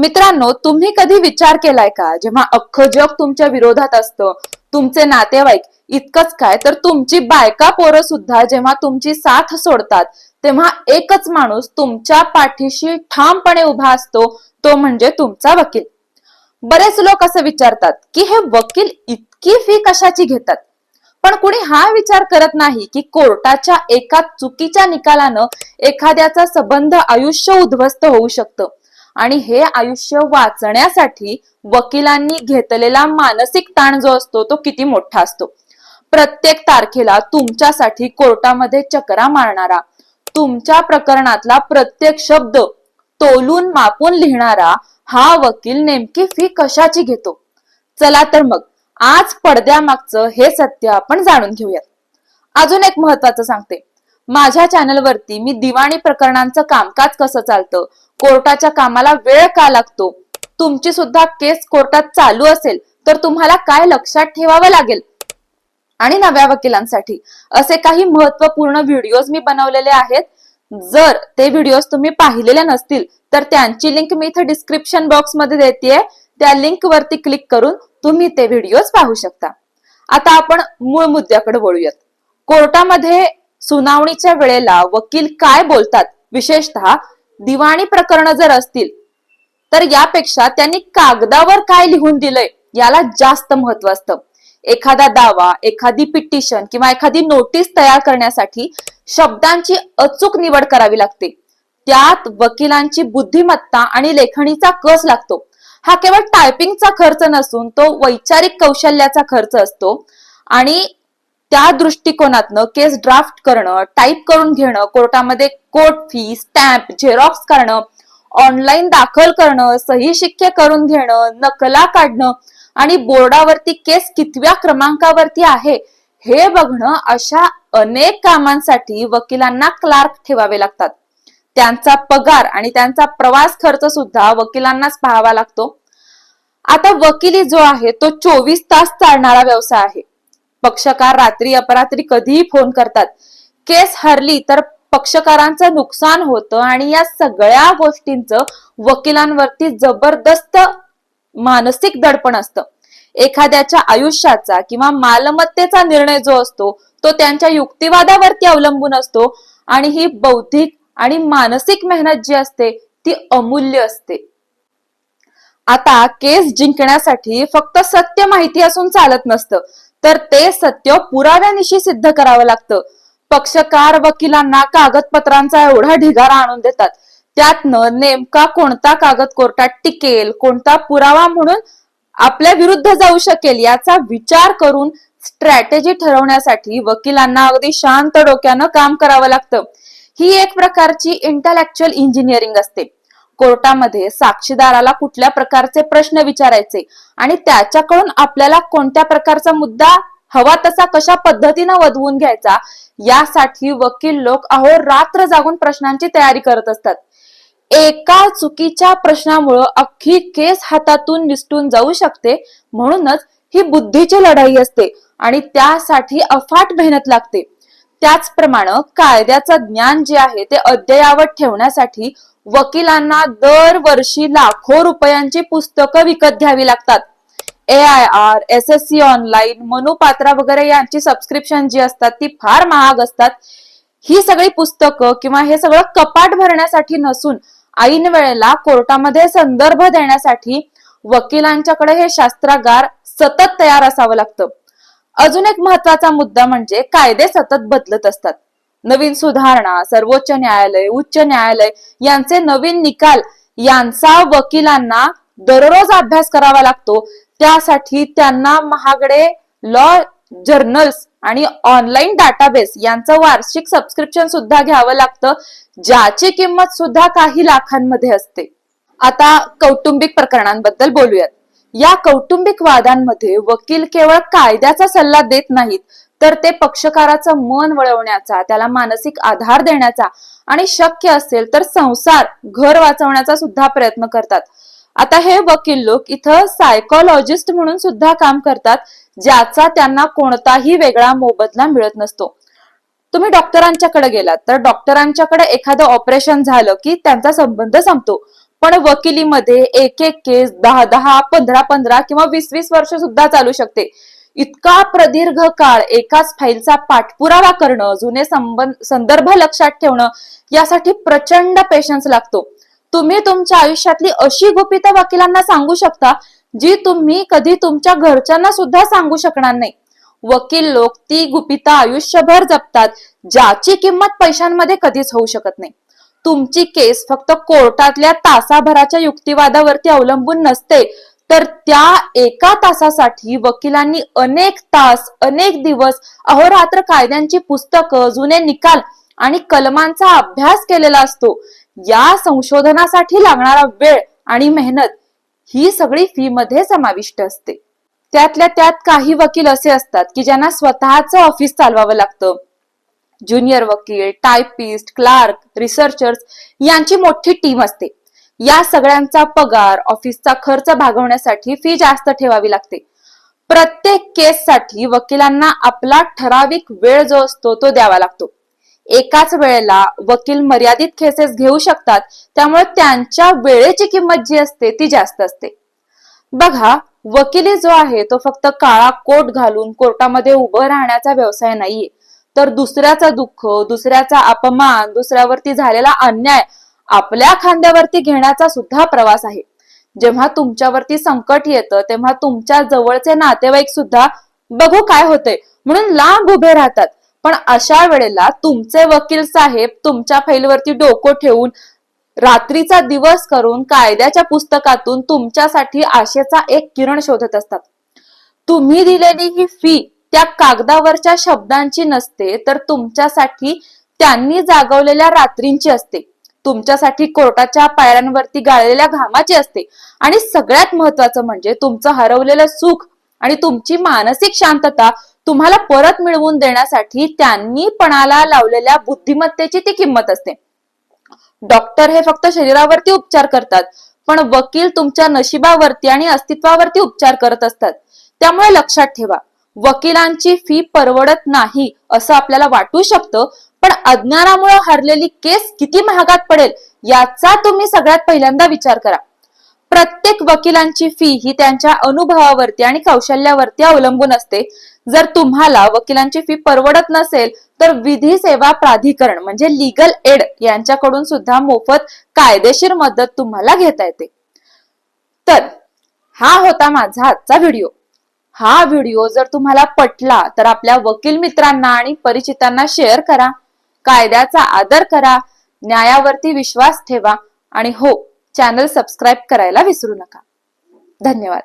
मित्रांनो तुम्ही कधी विचार केलाय का? जेव्हा अख्खं जग तुमच्या विरोधात असतं तुमचे नातेवाईक इतकंच काय? तर तुमची बायका पोरं सुद्धा जेव्हा तुमची साथ सोडतात तेव्हा एकच माणूस तुमच्या पाठीशी ठामपणे उभा असतो तो म्हणजे तुमचा वकील. बरेच लोक असं विचारतात की हे वकील इतकी फी कशाची घेतात? पण कुणी हा विचार करत नाही की कोर्टाच्या एका चुकीच्या निकालानं एखाद्याचा संबंध आयुष्य उद्ध्वस्त होऊ शकतं. आणि हे आयुष्य वाचण्यासाठी वकिलांनी घेतलेला मानसिक ताण जो असतो तो किती मोठा असतो. प्रत्येक तारखेला तुमच्यासाठी कोर्टामध्ये चकरा मारणारा तुमच्या प्रकरणातला प्रत्येक शब्द तोलून मापून लिहिणारा हा वकील नेमकी फी कशाची घेतो? चला तर मग आज पडद्यामागचं हे सत्य आपण जाणून घेऊयात. अजून एक महत्वाचं सांगते. माझ्या चॅनलवरती मी दिवाणी प्रकरणांचं कामकाज कसं चालतं कोर्टाच्या कामाला वेळ का लागतो? तुमची सुद्धा केस कोर्टात चालू असेल तर तुम्हाला काय लक्षात ठेवावं लागेल? आणि नव्या वकिलांसाठी असे काही महत्त्वपूर्ण व्हिडिओज मी बनवलेले आहेत. जर ते व्हिडिओज तुम्ही पाहिलेले नसतील तर त्यांची लिंक मी इथे डिस्क्रिप्शन बॉक्समध्ये देते त्या लिंक वरती क्लिक करून तुम्ही ते व्हिडिओज पाहू शकता. आता आपण मूळ मुद्द्याकडे वळूयात. कोर्टामध्ये सुनावणीच्या वेळेला वकील काय बोलतात? विशेषतः दिवाणी प्रकरण जर असतील तर यापेक्षा त्यांनी कागदावर काय लिहून दिलंय याला जास्त महत्त्व असतं. एखादा दावा एखादी पिटिशन किंवा एखादी नोटीस तयार करण्यासाठी शब्दांची अचूक निवड करावी लागते. त्यात वकिलांची बुद्धिमत्ता आणि लेखणीचा कस लागतो. हा केवळ टायपिंगचा खर्च नसून तो वैचारिक कौशल्याचा खर्च असतो आणि त्या दृष्टिकोनातनं केस ड्राफ्ट करणं टाईप करून घेणं कोर्टामध्ये कोर्ट फी स्टॅम्प झेरॉक्स करणं ऑनलाईन दाखल करणं सही शिक्के करून घेणं नकला काढणं आणि बोर्डावरती केस कितव्या क्रमांकावरती आहे हे बघणं अशा अनेक कामांसाठी वकिलांना क्लार्क ठेवावे लागतात. त्यांचा पगार आणि त्यांचा प्रवास खर्च सुद्धा वकिलांनाच पाहावा लागतो. आता वकिली जो आहे तो चोवीस तास चालणारा व्यवसाय आहे. पक्षकार रात्री अपरात्री कधीही फोन करतात. केस हरली तर पक्षकारांचं नुकसान होतं आणि या सगळ्या गोष्टींचं वकिलांवरती जबरदस्त मानसिक दडपण असतं. एखाद्याच्या आयुष्याचा किंवा मालमत्तेचा निर्णय जो असतो तो त्यांच्या युक्तिवादावरती अवलंबून असतो आणि ही बौद्धिक आणि मानसिक मेहनत जी असते ती अमूल्य असते. आता केस जिंकण्यासाठी फक्त सत्य माहिती असून चालत नसतं. तर ते सत्य पुराव्यानिशी सिद्ध करावं लागतं. पक्षकार वकिलांना कागदपत्रांचा एवढा ढिगारा आणून देतात. त्यातनं नेमका कोणता कागद कोर्टात टिकेल कोणता पुरावा म्हणून आपल्या विरुद्ध जाऊ शकेल याचा विचार करून स्ट्रॅटेजी ठरवण्यासाठी वकिलांना अगदी शांत डोक्यानं काम करावं लागतं. ही एक प्रकारची इंटलेक्च्युअल इंजिनिअरिंग असते. कोर्टामध्ये साक्षीदाराला कुठल्या प्रकारचे प्रश्न विचारायचे आणि त्याच्याकडून आपल्याला कोणत्या प्रकारचा मुद्दा हवा तसा कशा पद्धतीनं वधवून घ्यायचा यासाठी वकील लोक अहो रात्र जागून प्रश्नांची तयारी करत असतात. एका चुकीच्या प्रश्नामुळं अख्खी केस हातातून निसटून जाऊ शकते म्हणूनच ही बुद्धीची लढाई असते आणि त्यासाठी अफाट मेहनत लागते. त्याचप्रमाणे कायद्याचं ज्ञान जे आहे ते अद्ययावत ठेवण्यासाठी वकिलांना दरवर्षी लाखो रुपयांची पुस्तकं विकत घ्यावी लागतात. A I R S S C online Manupatra वगैरे यांची सबस्क्रिप्शन जी असतात ती फार महाग असतात. ही सगळी पुस्तकं किंवा हे सगळं कपाट भरण्यासाठी नसून ऐन वेळेला कोर्टामध्ये संदर्भ देण्यासाठी वकिलांच्याकडे हे शास्त्रागार सतत तयार असावं लागतं. अजून एक महत्त्वाचा मुद्दा म्हणजे कायदे सतत बदलत असतात. नवीन सुधारणा सर्वोच्च न्यायालय उच्च न्यायालय यांचे नवीन निकाल यांचा वकिलांना दररोज अभ्यास करावा लागतो. त्यासाठी त्यांना महागडे लॉ जर्नल्स आणि ऑनलाईन डाटाबेस यांचं वार्षिक सबस्क्रिप्शन सुद्धा घ्यावं लागतं ज्याची किंमत सुद्धा काही लाखांमध्ये असते. आता कौटुंबिक प्रकरणांबद्दल बोलूयात. या कौटुंबिक वादांमध्ये वकील केवळ कायद्याचा सल्ला देत नाहीत तर ते पक्षकाराचं मन वळवण्याचा त्याला मानसिक आधार देण्याचा आणि शक्य असेल तर संसार घर वाचवण्याचा सुद्धा प्रयत्न करतात. आता हे वकील लोक इथं सायकोलॉजिस्ट म्हणून सुद्धा काम करतात ज्याचा त्यांना कोणताही वेगळा मोबदला मिळत नसतो. तुम्ही डॉक्टरांच्याकडे गेलात तर डॉक्टरांच्याकडे एखादं ऑपरेशन झालं की त्यांचा संबंध संपतो. पण वकिलीमध्ये एक एक केस दहा दहा पंधरा पंधरा किंवा वीस वीस वर्ष सुद्धा चालू शकते. इतका प्रदीर्घ काळ एकाच फाईलचा पाठपुरावा करणं जुने संबंध संदर्भ लक्षात ठेवणं यासाठी प्रचंड पेशन्स लागतो. तुम्ही तुमच्या आयुष्यातली अशी गुपित वकिलांना सांगू शकता जी तुम्ही कधी तुमच्या घरच्यांना सुद्धा सांगू शकणार नाही. वकील लोक ती गुपिता आयुष्यभर जपतात ज्याची किंमत पैशांमध्ये कधीच होऊ शकत नाही. तुमची केस फक्त कोर्टातल्या तासाभराच्या युक्तिवादावरती अवलंबून नसते तर त्या एका तासासाठी वकिलांनी अनेक तास अनेक दिवस अहोरात्र कायद्यांची पुस्तकं जुने निकाल आणि कलमांचा अभ्यास केलेला असतो. या संशोधनासाठी लागणारा वेळ आणि मेहनत ही सगळी फी मध्ये समाविष्ट असते. त्यातल्या त्यात काही वकील असे असतात की ज्यांना स्वतःच ऑफिस चालवावं लागतं. ज्युनियर वकील टायपिस्ट क्लार्क रिसर्चर्स यांची मोठी टीम असते. या सगळ्यांचा पगार ऑफिसचा खर्च भागवण्यासाठी फी जास्त ठेवावी लागते. प्रत्येक केससाठी वकिलांना आपला ठराविक वेळ जो असतो तो द्यावा लागतो. एकाच वेळेला वकील मर्यादित केसेस घेऊ शकतात त्यामुळे त्यांच्या वेळेची किंमत जी असते ती जास्त असते. बघा वकिली जो आहे तो फक्त काळा कोट घालून कोर्टामध्ये उभं राहण्याचा व्यवसाय नाहीये. तर दुसऱ्याचं दुःख दुसऱ्याचा अपमान दुसऱ्यावरती झालेला अन्याय आपल्या खांद्यावरती घेण्याचा सुद्धा प्रवास आहे. जेव्हा तुमच्यावरती संकट येतं तेव्हा तुमच्या जवळचे नातेवाईक सुद्धा बघू काय होते म्हणून लांब उभे राहतात. पण अशा वेळेला तुमचे वकील साहेब तुमच्या फाईलवरती डोकं ठेवून रात्रीचा दिवस करून कायद्याच्या पुस्तकातून तुमच्यासाठी आशेचा एक किरण शोधत असतात. तुम्ही दिलेली ही फी त्या कागदावरच्या शब्दांची नसते तर तुमच्यासाठी त्यांनी जागवलेल्या रात्रींची असते. तुमच्यासाठी कोर्टाच्या पायऱ्यांवरती गाळलेल्या घामाची असते. आणि सगळ्यात महत्वाचं म्हणजे तुमचं हरवलेलं सुख आणि तुमची मानसिक शांतता तुम्हाला परत मिळवून देण्यासाठी त्यांनी पणाला लावलेल्या बुद्धिमत्तेची ती किंमत असते. डॉक्टर हे फक्त शरीरावरती उपचार करतात पण वकील तुमच्या नशिबावरती आणि अस्तित्वावरती उपचार करत असतात. त्यामुळे लक्षात ठेवा वकिलांची फी परवडत नाही असं आपल्याला वाटू शकतं पण अज्ञानामुळे हरलेली केस किती महागात पडेल याचा तुम्ही सगळ्यात पहिल्यांदा विचार करा. प्रत्येक वकिलांची फी ही त्यांच्या अनुभवावरती आणि कौशल्यावरती अवलंबून असते. जर तुम्हाला वकिलांची फी परवडत नसेल तर विधी सेवा प्राधिकरण म्हणजे लिगल एड यांच्याकडून सुद्धा मोफत कायदेशीर मदत तुम्हाला घेता येते. तर हा होता माझा आजचा व्हिडिओ हा व्हिडिओ जर तुम्हाला पटला तर आपल्या वकील मित्रांना आणि परिचितांना शेअर करा कायद्याचा आदर करा न्यायावरती विश्वास ठेवा आणि हो चॅनल सबस्क्राईब करायला विसरू नका. धन्यवाद.